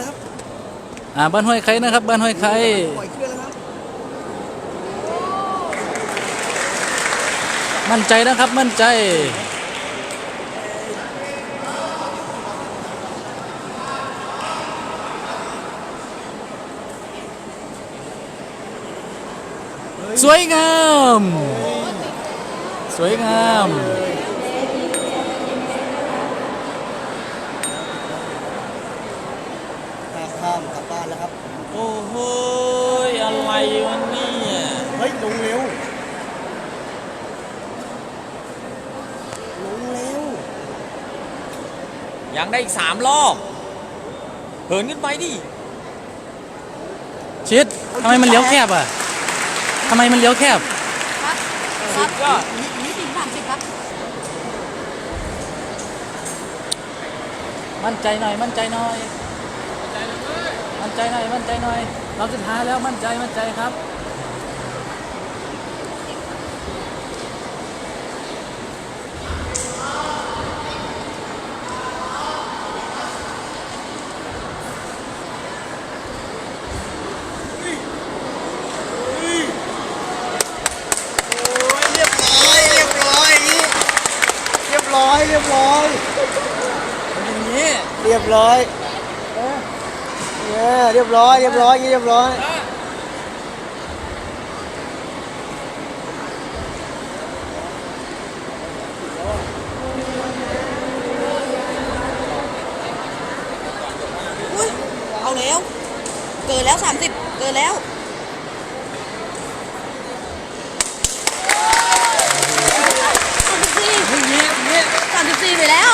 มาที่โรงเรียนแล้วครับอ่าบ้านห้วยไคนะครับบ้านห้วยไคปล่อยเครื่องแล้วครับมั่นใจนะครับมั่นใจ สวยงาม สวยงาม ข้ามข้ามกลับบ้านแล้วครับ โอ้โหอะไรวะเนี่ยเฮ้ยลงเร็วลงเร็วยังได้อีกสามรอบเหินขึ้นไปดิชิดทำไมมันเลี้ยวแคบอะทำไมมันเลี้ยวแคบ ครับสุดยอดนี่ถึงสามสิบครับมั่นใจหน่อย มั่นใจหน่อย มั่นใจหน่อย มั่นใจหน่อย เราสุดท้ายแล้ว มั่นใจ มั่นใจครับ เรียบร้อย เรียบร้อยอย่างนี้เรียบร้อย เรียบร้อยอย่างนี้ เรียบร้อยเออ เนี่ยเรียบร้อยเรียบร้อยยี่เรียบร้อยอุ้ยเอาแล้ว เกินแล้วสามสิบเกินแล้วสามสิบสี่อย่างนี้อย่างนี้สามสิบสี่ไปแล้ว